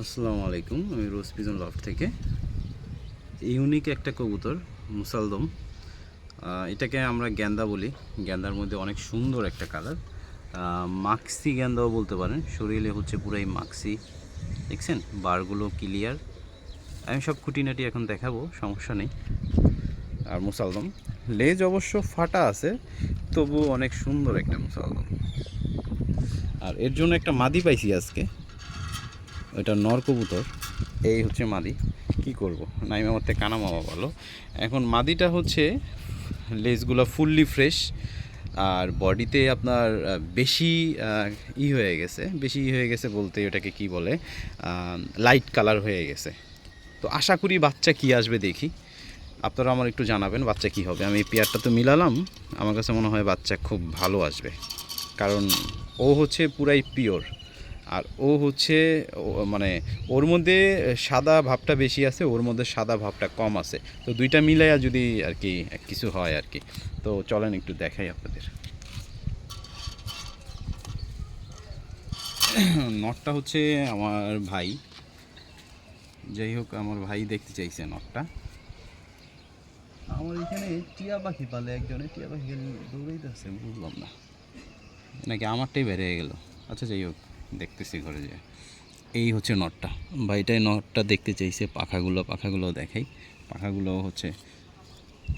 আসসালামু আলাইকুম, আমি রোজ পিজন লফট থেকে। ইউনিক একটা কবুতর, মুসালদম। এটাকে আমরা গ্যান্দা বলি। গ্যান্দার মধ্যে অনেক সুন্দর একটা কালার। মাক্সি গ্যান্দাও বলতে পারেন। শরীরে হচ্ছে পুরাই মাক্সি। দেখছেন? বারগুলো ক্লিয়ার আমি সব খুঁটিনাটি এখন দেখাবো, সমস্যা নেই। আর মুসালদম। লেজ অবশ্য ফাটা আছে তবু অনেক সুন্দর একটা মুসালদম। আর এর জন্য একটা মাদি পাইছি আজকে। ওইটা নর কবুতর, এই হচ্ছে মাদি। কি করব? নাইমা মতে কানা মামা বলো এখন মাদিটা হচ্ছে লেজগুলো ফুললি ফ্রেশ, আর বডিতে আপনার বেশি ই হয়ে গেছে, বেশি ই হয়ে গেছে বলতে ওটাকে কি বলে লাইট কালার হয়ে গেছে। তো আশা করি বাচ্চা কি আসবে দেখি। আপনারা আমার একটু জানাবেন বাচ্চা কি হবে। আমি পেয়ারটা তো মিলালাম, আমার কাছে মনে হয় বাচ্চা খুব ভালো আসবে। কারণ ও হচ্ছে পুরাই পিওর আর ও হচ্ছে মানে ওর মধ্যে সাদা ভাবটা বেশি আছে ওর মধ্যে সাদা ভাবটা কম আছে। তো দুইটা মিলাইয়া যদি আর কি কিছু হয় আর কি। তো চলেন একটু দেখাই আপনাদের। নটটা হচ্ছে আমার ভাই। যাই হোক আমার ভাই দেখতে চাইছে নটটা। আমার এখানে টিয়া পাখি পালে একজনে টিয়া পাখি দৌড়াইতেছে বুঝলাম না। নাকি আমারটাই বেড়ে গেল? আচ্ছা যাই হোক। দেখতেছি ঘরে যে। এই হচ্ছে নটটা। ভাইটাই নটটা দেখতে চাইছে, পাখাগুলো পাখাগুলো দেখাই। পাখাগুলো হচ্ছে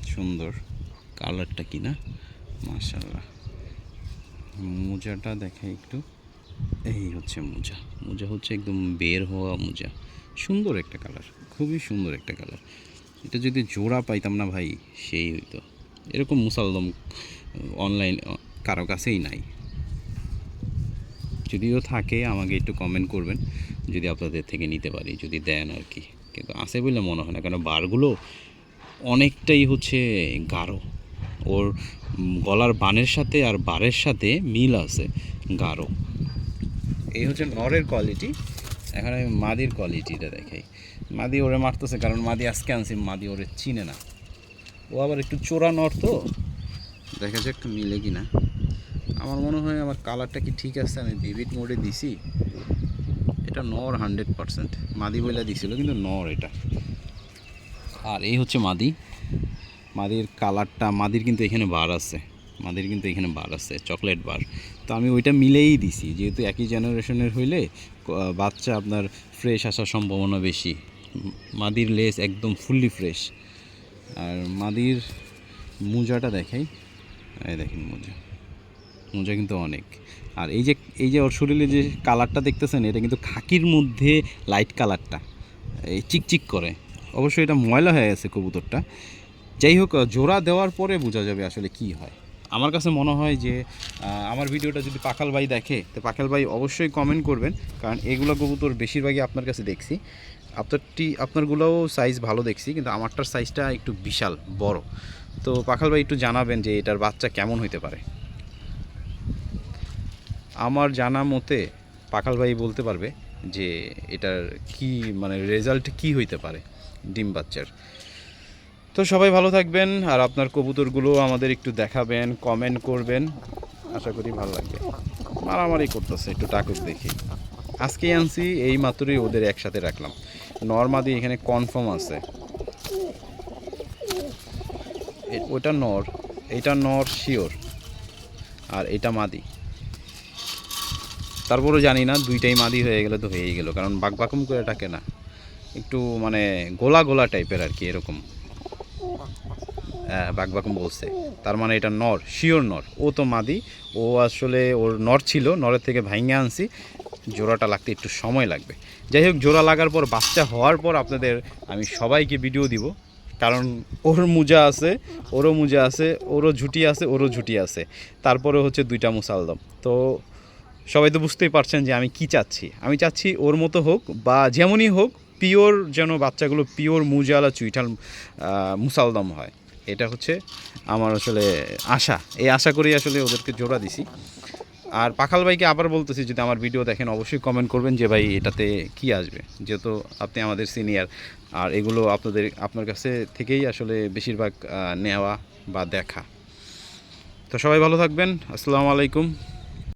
সুন্দর। কালারটা কি না? মাশাল্লাহ মোজাটা দেখাই একটু। এই হচ্ছে মোজা। মোজা হচ্ছে একদম বের হওয়া মোজা। সুন্দর একটা কালার। খুবই সুন্দর একটা কালার। এটা যদি জোড়া পাইতাম না ভাই, সেই হইতো। এরকম মুসালদম অনলাইন কারও কাছেই নাই। যদিও থাকে, আমাকে একটু কমেন্ট করবেন, যদি আপনাদের থেকে নিতে পারি, যদি দেন আর কি। কিন্তু আছে বলে মনে হয় না কারণ বারগুলো অনেকটাই হচ্ছে গাঢ়। ওর গলার বানের সাথে আর বারের সাথে মিল আছে গাঢ়। এই হচ্ছে নরের কোয়ালিটি এখন আমি মাদির কোয়ালিটিটা দেখাই। মাদি ওরে মারতেছে, কারণ মাদি আজকে আনছি, মাদি ওরে চিনে না। ও আবার একটু চোরা নর তো। দেখা যাক একটু মিলে কি না আমার মনে হয় আমার কালারটা কি ঠিক আছে, আমি ভিভিড মোডে দিছি। এটা নর হান্ড্রেড পারসেন্ট মাদি বইলা দিছিল, কিন্তু নর এটা। আর এই হচ্ছে মাদি। মাদির কালারটা মাদির কিন্তু এখানে বার আছে। মাদির কিন্তু এখানে বার আছে চকলেট বার তো আমি ওইটা মিলেই দিছি, যেহেতু একই জেনারেশনের হইলে বাচ্চা আপনার ফ্রেশ আসার সম্ভাবনা বেশি। মাদির লেস একদম ফুললি ফ্রেশ আর মাদির মোজাটা দেখাই। দেখেন মোজা। মোজা কিন্তু অনেক। আর এই যে এই যে ওর শরীরে যে কালারটা দেখতেছেন, এটা কিন্তু খাকির মধ্যে লাইট কালারটা এই চিকচিক করে। অবশ্যই এটা ময়লা হয়ে গেছে কবুতরটা। যাই হোক, জোড়া দেওয়ার পরে বোঝা যাবে আসলে কি হয়। আমার কাছে মনে হয় যে আমার ভিডিওটা যদি পাখাল ভাই দেখে, তো পাখাল ভাই অবশ্যই কমেন্ট করবেন, কারণ এগুলো কবুতর বেশিরভাগই আপনার কাছে দেখছি। আপনারটি, আপনারগুলোও সাইজ ভালো দেখছি, কিন্তু আমারটার সাইজটা একটু বিশাল, বড়। তো পাখাল ভাই একটু জানাবেন যে এটার বাচ্চা কেমন হইতে পারে। আমার জানা মতে পাখাল ভাই বলতে পারবে যে এটার কি মানে রেজাল্ট কি হইতে পারে ডিম বাচ্চার। তো সবাই ভালো থাকবেন আর আপনার কবুতরগুলো আমাদের একটু দেখাবেন কমেন্ট করবেন। আশা করি ভালো লাগবে। মারামারি করতেছে, একটু টাকুক দেখি। আজকেই আনছি, এই মাত্রই ওদের একসাথে রাখলাম। নর্মাদি এখানে কনফার্ম আছে। ওটা নর, এটা নর শিওর। আর এটা মাদি। তারপরও জানি না দুইটাই মাদি হয়ে গেলে তো হয়েই গেল কারণ বাকবাকুম করে ডাকে না। একটু মানে গোলা গোলা টাইপের আর কি এরকম। হ্যাঁ, বাকবাকুম বলছে। তার মানে এটা নর শিওর নর। ও তো মাদি ও আসলে ওর নর ছিল নরের থেকে ভাইঙে আনছি। জোড়াটা লাগতে একটু সময় লাগবে। যাই হোক জোড়া লাগার পর বাচ্চা হওয়ার পর আপনাদের আমি সবাইকে ভিডিও দিব। কারণ ওর মুজা আছে ওরও মুজা আছে ওরও ঝুটি আছে ওরও ঝুটি আছে। তারপরে হচ্ছে দুইটা মুসালদম। তো সবাই তো বুঝতেই পারছেন যে আমি কি চাচ্ছি। আমি চাচ্ছি ওর মতো হোক বা যেমনই হোক পিওর যেন বাচ্চাগুলো পিওর মুজালা চুইঠাল মুসালদম হয়। এটা হচ্ছে আমার আসলে আশা। এই আশা করেই আসলে ওদেরকে জোড়া দিছি। আর পাখাল ভাইকে আবার বলতেছি, যদি আমার ভিডিও দেখেন অবশ্যই কমেন্ট করবেন যে ভাই এটাতে কি আসবে? যেহেতু আপনি আমাদের সিনিয়র আর এগুলো আপনাদের, আপনার কাছে থেকেই আসলে বেশিরভাগ নেওয়া বা দেখা। তো সবাই ভালো থাকবেন। আসসালামু আলাইকুম।